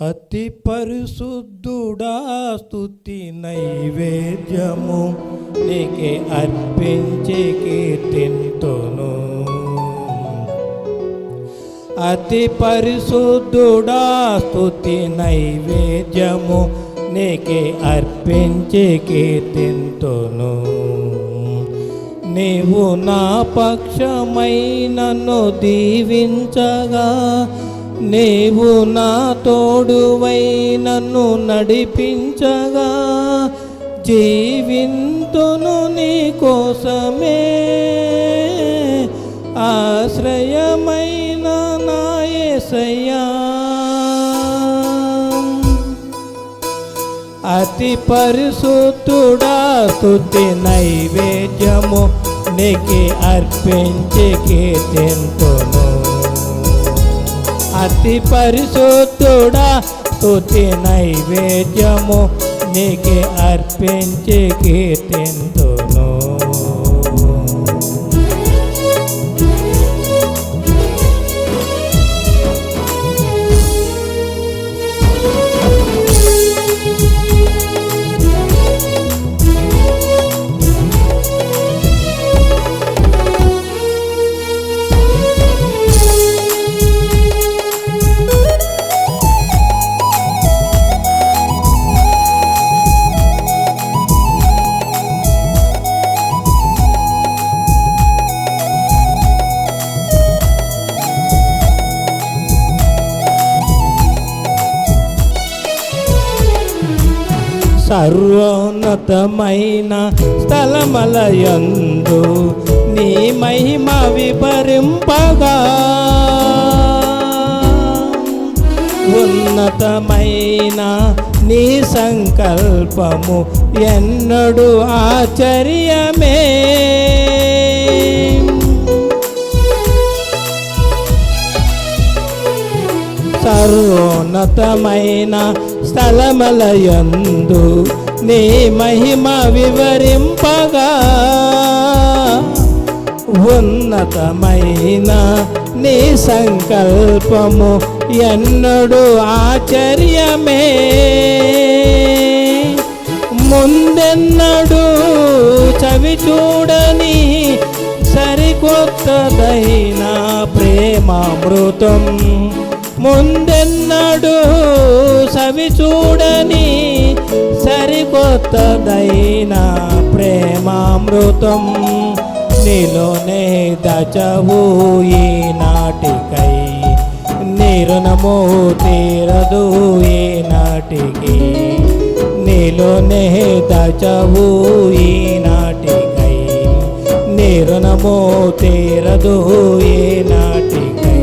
అతి పరిశుద్ధుడా స్తుతి నైవేద్యము నీకే అర్పించి కీర్తింతును. అతి పరిశుద్ధుడా స్తుతి నైవేద్యము నీకే అర్పించి కీర్తింతును. నీవు నా పక్షమై నన్ను దీవించగా నీవు నా తోడువై నన్ను నడిపించగా జీవింతును నీ కోసమే. ఆశ్రయమైన నాయసయ్యా అతి పరిశుద్ధుడా స్థుతి నైవేద్యము నీకి అర్పించి కీర్తింతును అతి పరిశుద్ధుడా స్తుతి నైవేద్యము నీకే అర్పించి కీర్తింతును సర్వోన్నతమైన స్థలమలయందు నీ మహిమ విపరింపగా. ఉన్నతమైన నీ సంకల్పము ఎన్నడు ఆశ్చర్యమే సర్వోన్నతమైన స్థలమలయందు నీ మహిమ వివరింపగా. ఉన్నతమైన నీ సంకల్పము ఎన్నడు ఆశ్చర్యమే. ముందెన్నడు చవి చూడని సరికొత్తదైన ప్రేమామృతం ముందెన్నడు సవి చూడని సరికొత్తదైన ప్రేమామృతం. నీలోనే దచవు ఈ నాటికై నిరుణము తీరదు ఈ నాటికి నీలోనే దచవు ఈ నాటికై నిరుణము తీరదు ఈ నాటికై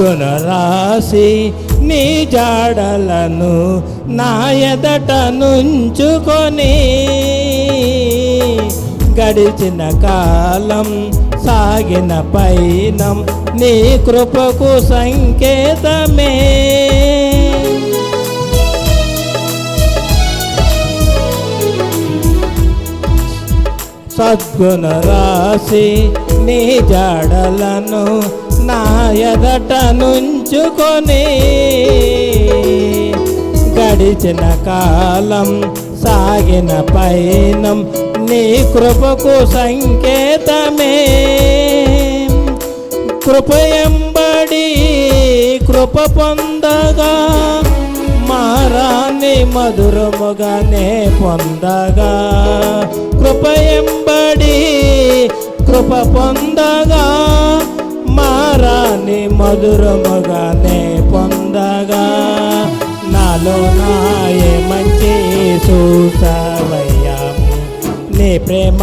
గుణరాశి రాసి నీ జాడలను నా ఎదట నుంచుకొని గడిచిన కాలం సాగిన పైనం నీ కృపకు సంకేతమే. సద్గుణ రాసి నీ జాడలను నా ఎదట నుంచుకొని గడిచిన కాలం సాగిన పైనం నీ కృపకు సంకేతమే. కృపయంబడి కృప పొందగా మారాన్ని మధురముగానే పొందగా. కృపయంబడి కృప పొందగా మారాన్ని మధురముగానే పొందగా. నాలో నాయే మంచి చూసావయ్యా. నీ ప్రేమ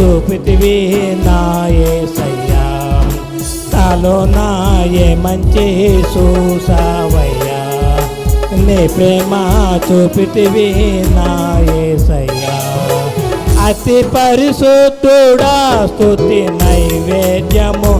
చూపితివి నాయే సయ్యా. నాలో నాయే మంచి చూసవయ్యా. నీ ప్రేమ చూపితివి నాయే సయ్యా. అతి పరిశుద్ధుడా స్తుతి నైవేద్యము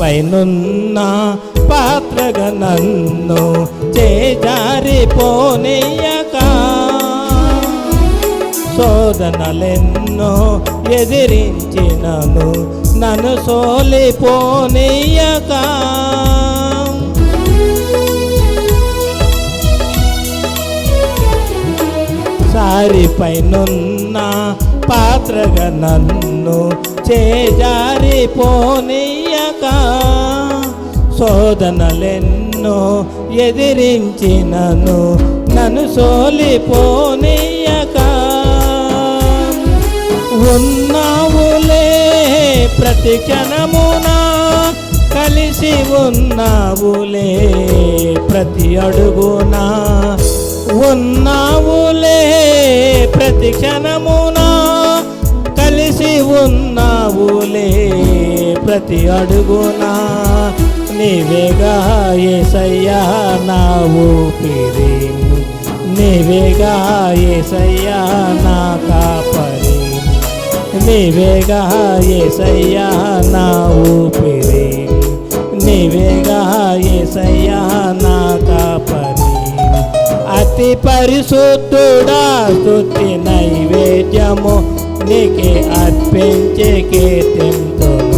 పైనున్న పాత్రగా నన్ను చేజారిపోనీయక. శోధనలెన్నో ఎదిరించినను నన్ను సోలిపోనీయక. సారిపైనున్న పాత్రగా నన్ను చేజారిపోనీయక. శోధనలెన్నో ఎదిరించినను నన్ను సోలిపోనీయక. ఉన్నావులే ప్రతి క్షణమునా కలిసి ఉన్నావులే ప్రతి అడుగునా. ఉన్నావులే ప్రతి క్షణమునా కలిసి ఉన్నావులే ప్రతి అడుగునా. నీవేగా ఏసయ్యా నా ఊపిరి నీవేగా ఏసయ్యా నా కాపరి. నీవేగా ఏసయ్యా నా ఊపిరి నీవేగా ఏసయ్యా నా కాపరి. అతి పరిశుద్ధుడా స్థుతి నైవేద్యము నీకే అర్పించే కీర్తింతును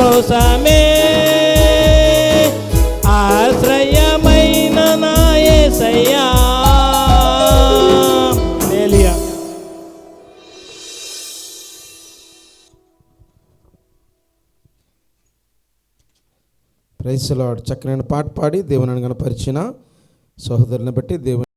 కోసమే ఆశ్రయమైన నాయసయ్యా ప్రైస్ లార్డ్. చక్కనైన పాట పాడి దేవుని గణపరిచిన సహోదరుని బట్టి దేవుని